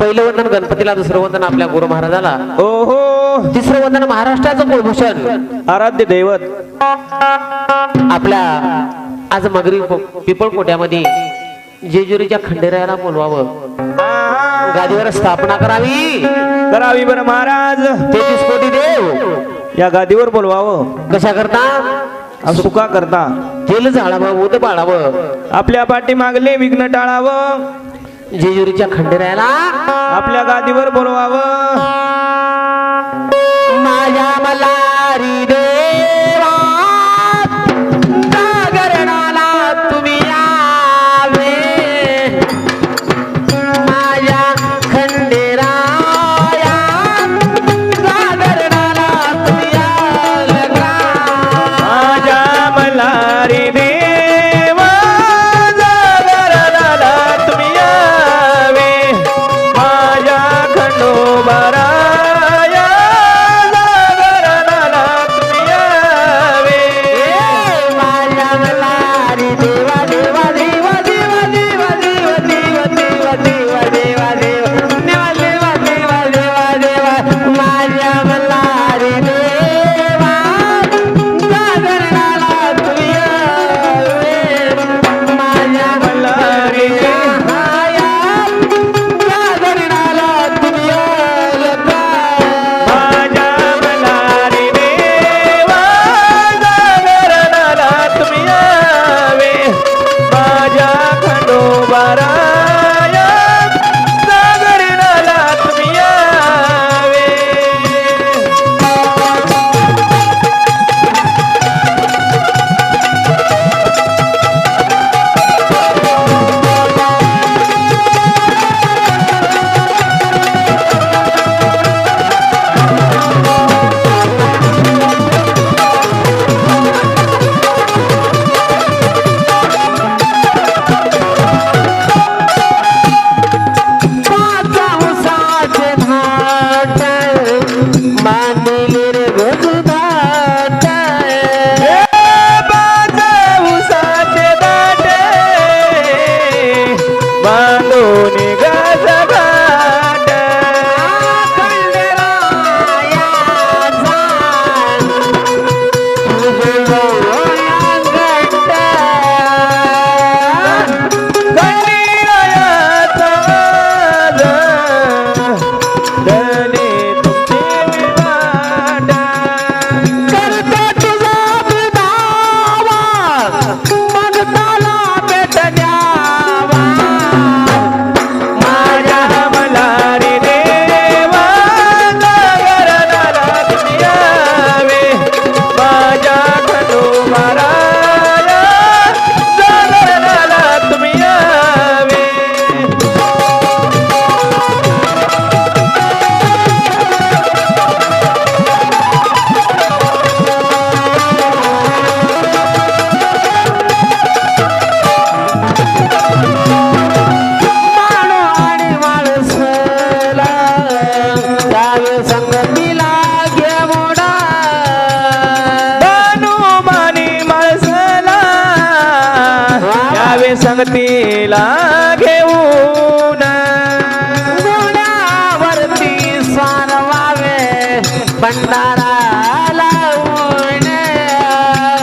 पहिलं वंदन गणपतीला दुसरं वंदन आपल्या गुरु महाराजाला. ओहो. तिसरं वंदन महाराष्ट्राचं कुलभूषण आराध्य दैवत. आपल्या आज मगरी पिपळ कोट्यामध्ये जेजुरीच्या खंडेरायाला बोलवावं. गादीवर स्थापना करावी. करावी बर महाराज. तेहतीस कोटी देव. या गादीवर बोलवावं. कशा करता? सुका करता. तेल जाळावं उद बाळावं आपल्या पाठी मागले विघ्न टाळावं. जेजुरीच्या खंडेरायाला आपल्या गादीवर बोलवावं. माझ्या मल्हारी देवा संगतीला घेऊन. घोड्यावरती स्वारवावे भंडारा लावून.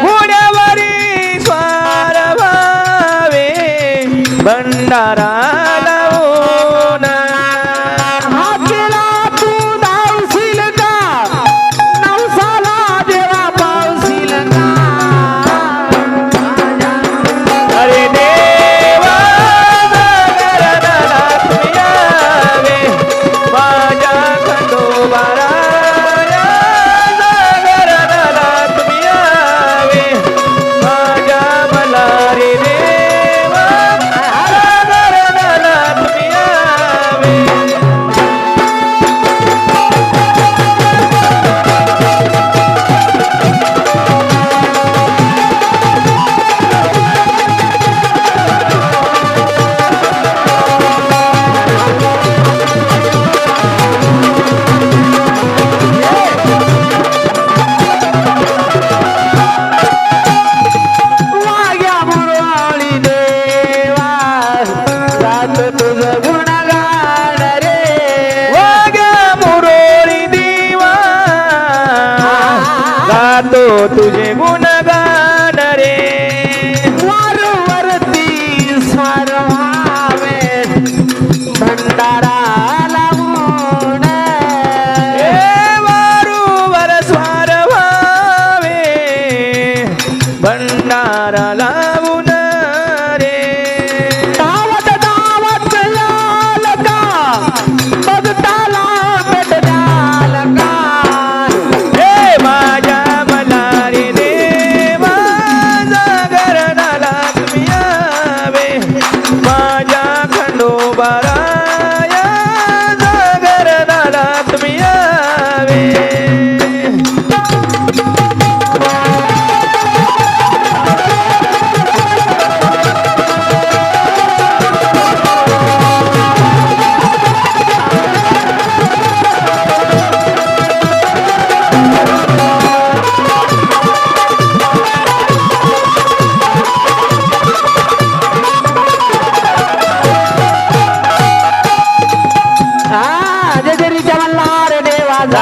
घोड्यावरी स्वारवावे भंडारा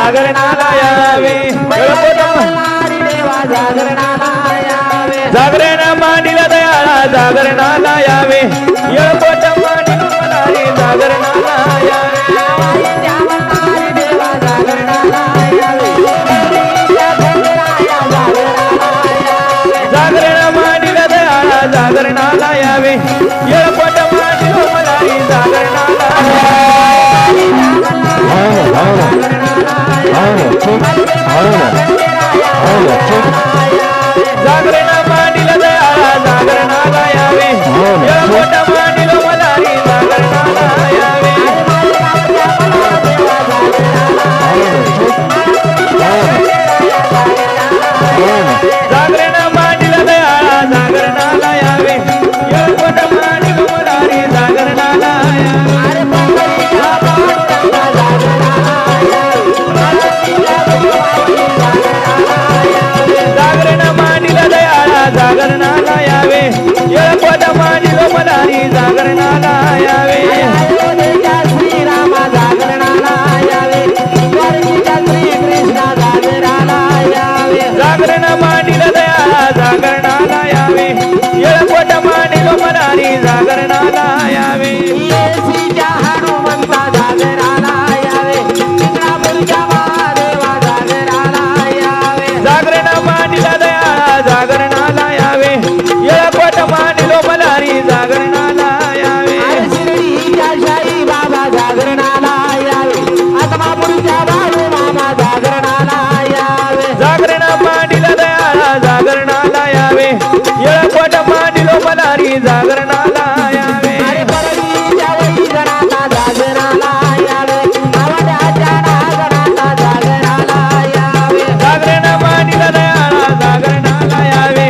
जागरणाला यावे जागरणाला यावे जागरण मानिला दयाळा जागरणाला यावे येळकोट मांडील जागरणाला यावे जागरणाला हो, यावे हो. जागरणाला यावे जागरण दयाळा जागरणाला यावे येळकोट जागरणाला जागरण मांडीला दया जागरणाला यावे. येळकोट मांडील जागरणाला यावे अरे यावे यावे जागरण मांडीला दयाळा जागरणाला यावे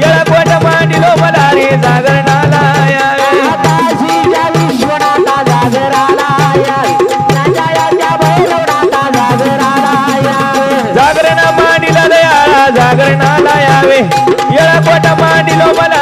येळकोट मांडील मनारी जागरणाला यावे काशीच्या विश्वनाथा जागराला यावे नाचायाच्या भैरवनाथा जागराला यावे जागरण मांडीला दयाळा जागरणाला यावे येळकोट मांडील मला